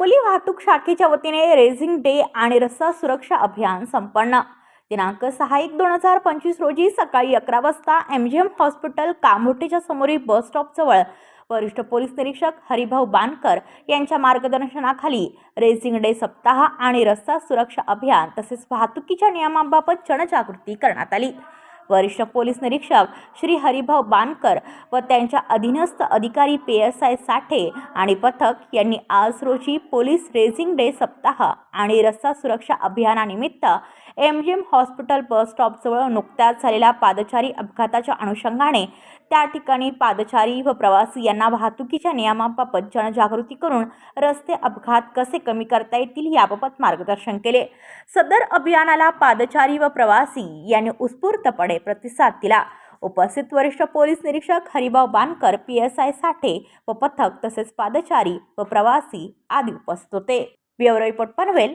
वाहतूक शाखेच्या वतीने रेझिंग डे आणि रस्ता सुरक्षा अभियान संपन्न. दिनांक सहा एक दोन हजार पंचवीस रोजी सकाळी अकरा वाजता एम जी एम हॉस्पिटल कामोठेच्या समोरील बस स्टॉपजवळ वरिष्ठ पोलीस निरीक्षक हरिभाऊ बानकर यांच्या मार्गदर्शनाखाली रेझिंग डे सप्ताह आणि रस्ता सुरक्षा अभियान तसेच वाहतुकीच्या नियमांबाबत जनजागृती करण्यात आली. वरिष्ठ पोलीस निरीक्षक श्री हरिभाऊ बानकर व त्यांच्या अधीनस्थ अधिकारी पी एस आय साठे आणि पथक यांनी आज रोजी पोलीस रेझिंग डे सप्ताह आणि रस्ता सुरक्षा अभियानानिमित्त M G M hospital bus स्टॉपजवळ नुकत्याच झालेल्या पादचारी अपघाताच्या अनुषंगाने त्या ठिकाणी पादचारी व प्रवासी यांना वाहतुकीच्या नियमांबाबत जनजागृती करून रस्ते अपघात कसे कमी करता येतील याबाबत मार्गदर्शन केले. सदर अभियानाला पादचारी व प्रवासी यांनी उत्स्फूर्तपणे प्रतिसाद दिला. उपस्थित वरिष्ठ पोलीस निरीक्षक Haribhau Bankar P S I Sathe व पथक तसेच पादचारी व प्रवासी आदी उपस्थित होते. Bureau report Panvel